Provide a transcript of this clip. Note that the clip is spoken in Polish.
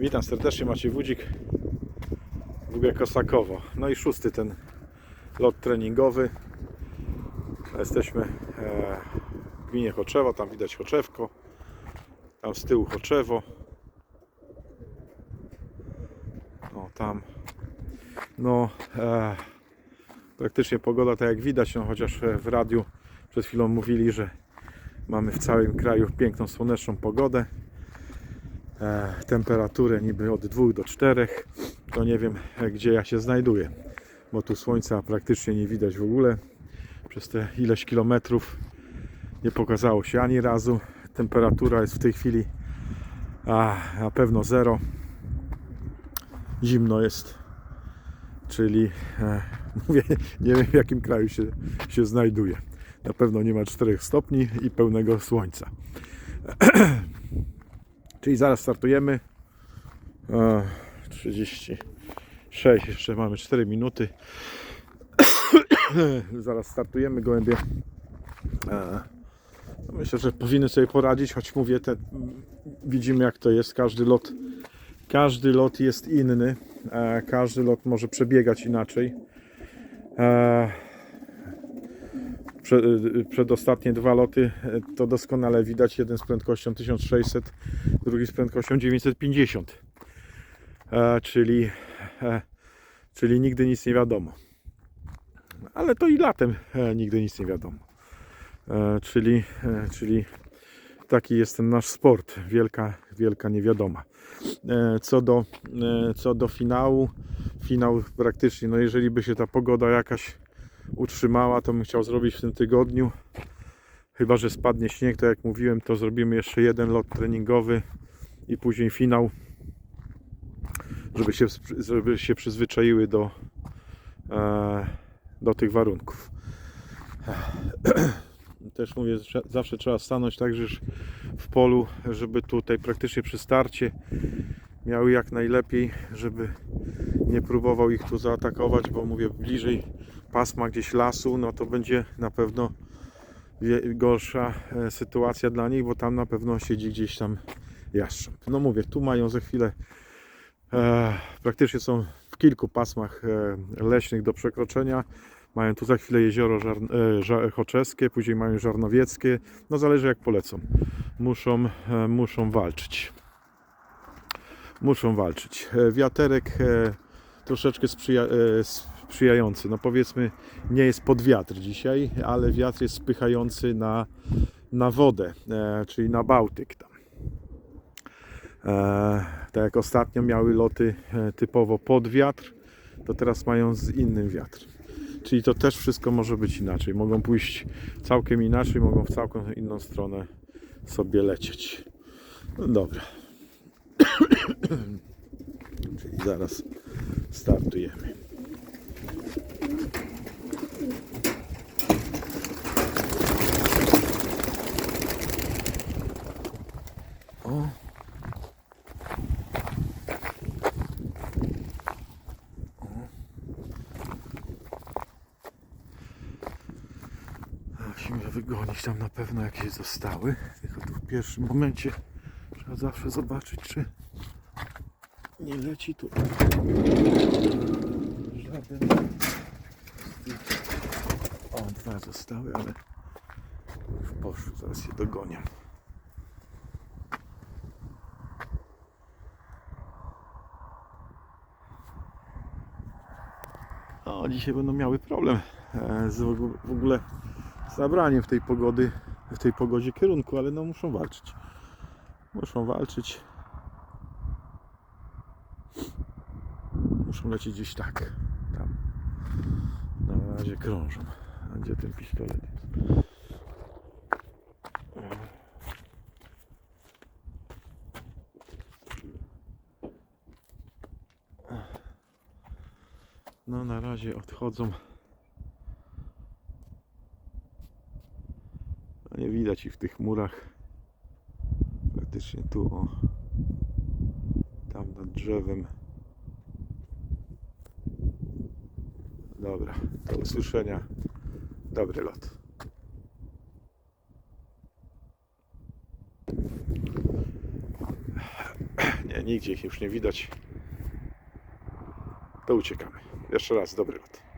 Witam serdecznie, Maciej Wódzik w Kosakowo. No i szósty ten lot treningowy. Jesteśmy e, w gminie Choczewo, tam widać Choczewko. Tam z tyłu Choczewo. O, tam. No, e, praktycznie pogoda tak jak widać, no, chociaż e, w radiu przed chwilą mówili, że mamy w całym kraju piękną słoneczną pogodę temperaturę niby od 2 do 4 to nie wiem e, gdzie ja się znajduję bo tu słońca praktycznie nie widać w ogóle. Przez te ileś kilometrów nie pokazało się ani razu. Temperatura jest w tej chwili a, na pewno zero. Zimno jest czyli e, mówię nie wiem w jakim kraju się, się znajduję. Na pewno nie ma 4 stopni i pełnego słońca Czyli zaraz startujemy. E, 36, jeszcze mamy 4 minuty. zaraz startujemy gołębie. No myślę, że powinny sobie poradzić, choć mówię, te, widzimy jak to jest. Każdy lot, każdy lot jest inny. Każdy lot może przebiegać inaczej. Prze, przedostatnie dwa loty e, to doskonale widać. Jeden z prędkością 1600, drugi z prędkością 950. E, czyli, e, czyli nigdy nic nie wiadomo. Ale to i latem e, nigdy nic nie wiadomo. E, czyli, e, czyli taki jest ten nasz sport. Wielka, wielka niewiadoma. E, co, do, e, co do finału, finał praktycznie, no jeżeli by się ta pogoda jakaś utrzymała, to bym chciał zrobić w tym tygodniu. Chyba, że spadnie śnieg, to jak mówiłem, to zrobimy jeszcze jeden lot treningowy i później finał, żeby się, żeby się przyzwyczaiły do, e, do tych warunków. Też mówię, zawsze trzeba stanąć tak, że już w polu, żeby tutaj praktycznie przy starcie miały jak najlepiej, żeby nie próbował ich tu zaatakować, bo mówię bliżej pasma gdzieś lasu, no to będzie na pewno gorsza e, sytuacja dla nich, bo tam na pewno siedzi gdzieś tam jastrząb. No mówię, tu mają za chwilę e, praktycznie są w kilku pasmach e, leśnych do przekroczenia. Mają tu za chwilę jezioro żar, e, choczeskie, później mają żarnowieckie. No zależy jak polecą. Muszą, e, muszą walczyć. Muszą walczyć. Wiaterek troszeczkę sprzyja, sprzyjający. No powiedzmy, nie jest pod wiatr dzisiaj, ale wiatr jest spychający na, na wodę, e, czyli na Bałtyk tam. E, tak jak ostatnio miały loty e, typowo pod wiatr, to teraz mają z innym wiatr. Czyli to też wszystko może być inaczej. Mogą pójść całkiem inaczej, mogą w całkiem inną stronę sobie lecieć. No dobra. Czyli zaraz startujemy. O. Musimy wygonić tam na pewno jakieś zostały. Tylko tu w pierwszym momencie trzeba zawsze zobaczyć, czy nie leci tu O, dwa zostały, ale już poszły, zaraz je dogonię. O, dzisiaj będą miały problem e, z w ogóle- w ogóle z nabraniem w tej pogody, w tej pogodzie kierunku, ale no muszą walczyć. Muszą walczyć. Muszą lecieć gdzieś tak. Tam. Na razie krążą. A gdzie ten pistolet jest? No na razie odchodzą. No nie widać ich w tych murach. Praktycznie tu o. Tam nad drzewem. Dobra, do usłyszenia. Dobry lot. Nie, nigdzie ich już nie widać. To uciekamy. Jeszcze raz dobry lot.